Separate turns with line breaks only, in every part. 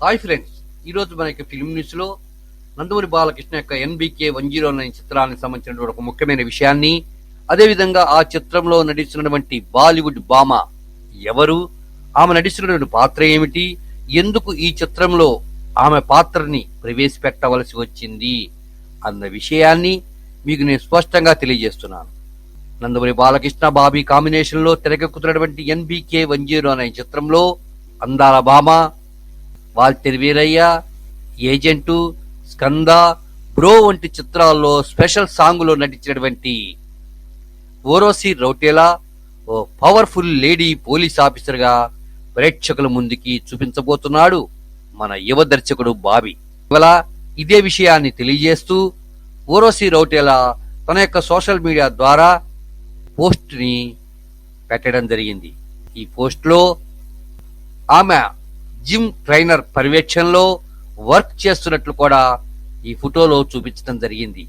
Hi friends ఈరోజు మన మనకి ఫిల్మ్ న్యూస్లో నందమూరి బాలకృష్ణ యొక్క ఎన్బికే వన్ జీరో నైన్ చిత్రానికి సంబంధించినటువంటి ఒక ముఖ్యమైన విషయాన్ని అదేవిధంగా ఆ చిత్రంలో నటిస్తున్నటువంటి బాలీవుడ్ భామ ఎవరు ఆమె నటిస్తున్నటువంటి పాత్ర ఏమిటి ఎందుకు ఈ చిత్రంలో ఆమె పాత్రని ప్రవేశపెట్టవలసి వచ్చింది అన్న విషయాన్ని మీకు నేను స్పష్టంగా తెలియజేస్తున్నాను. నందమూరి బాలకృష్ణ బాబీ కాంబినేషన్లో తెరకెక్కుతున్నటువంటి ఎన్బికే వన్ జీరో అనే చిత్రంలో అందాల భామ Walter Veerayya Agent Skanda Bro వంటి చిత్రాల్లో స్పెషల్ సాంగులో నటించినటువంటి ఓరోసి రౌటేలా ఓ పవర్ఫుల్ లేడీ పోలీస్ ఆఫీసర్గా ప్రేక్షకుల ముందుకి చూపించబోతున్నాడు మన యువ దర్శకుడు బాబీ. ఇవాళ ఇదే విషయాన్ని తెలియజేస్తూ ఓరోసి రౌటేలా తన యొక్క సోషల్ మీడియా ద్వారా పోస్ట్ని పెట్టడం జరిగింది. ఈ పోస్ట్లో ఆమె జిమ్ ట్రైనర్ పర్యవేక్షణలో వర్క్ చేస్తున్నట్లు కూడా ఈ ఫోటోలో చూపించడం జరిగింది.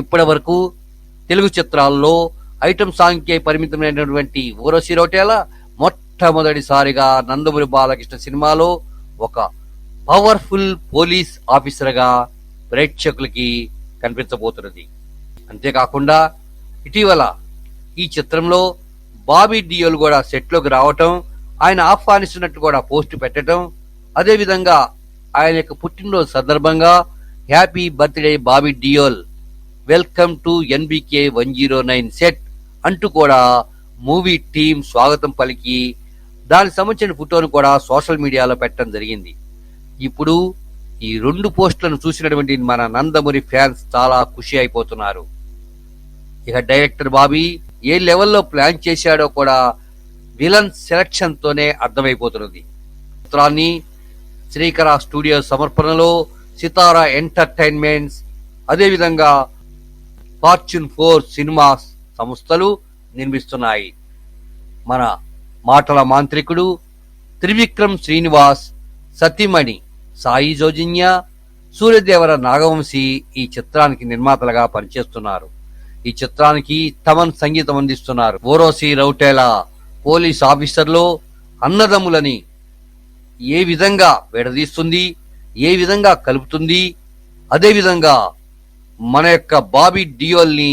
ఇప్పటి వరకు తెలుగు చిత్రాల్లో ఐటమ్ సాంగ్ పరిమితమైనటువంటి ఊరసి రోటేల మొట్టమొదటిసారిగా నందమూరి బాలకృష్ణ సినిమాలో ఒక పవర్ఫుల్ పోలీస్ ఆఫీసర్గా ప్రేక్షకులకి కనిపించబోతున్నది. అంతేకాకుండా ఇటీవల ఈ చిత్రంలో బాబీ డియోల్ కూడా సెట్లోకి రావటం ఆయన ఆహ్వానిస్తున్నట్టు కూడా పోస్ట్ పెట్టడం అదేవిధంగా ఆయన యొక్క పుట్టినరోజు సందర్భంగా happy birthday Bobby Deol. Welcome to NBK one zero nine set అంటూ కూడా మూవీ టీం స్వాగతం పలికి దానికి సంబంధించిన ఫోటోను కూడా సోషల్ మీడియాలో పెట్టడం జరిగింది. ఇప్పుడు ఈ రెండు పోస్టులను చూసినటువంటి మన నందమూరి ఫ్యాన్స్ చాలా ఖుషి అయిపోతున్నారు. ఇక డైరెక్టర్ బాబీ ఏ లెవెల్లో ప్లాన్ చేశాడో కూడా విలన్ సెలక్షన్ తోనే అర్థమైపోతున్నది. చిత్రాన్ని శ్రీకర స్టూడియో సమర్పణలో సితారా ఎంటర్టైన్మెంట్స్ అదేవిధంగా ఫార్చ్యూన్ ఫోర్ సినిమాస్ సంస్థలు నిర్మిస్తున్నాయి. మన మాటల మాంత్రికుడు త్రివిక్రమ్ శ్రీనివాస్ సతీమణి సాయి జోజిన్య సూర్యదేవర నాగవంశీ ఈ చిత్రానికి నిర్మాతలుగా పనిచేస్తున్నారు. ఈ చిత్రానికి తమన్ సంగీతం అందిస్తున్నారు. ఓరోసి రౌటేలా పోలీస్ ఆఫీసర్లో అన్నదమ్ములని ఏ విధంగా విడదీస్తుంది ఏ విధంగా కలుపుతుంది అదేవిధంగా మన యొక్క బాబీ డియోల్ని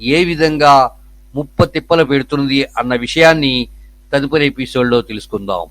ఏ విధంగా ముప్ప తిప్పలు పెడుతుంది అన్న విషయాన్ని తదుపరి ఎపిసోడ్లో తెలుసుకుందాం.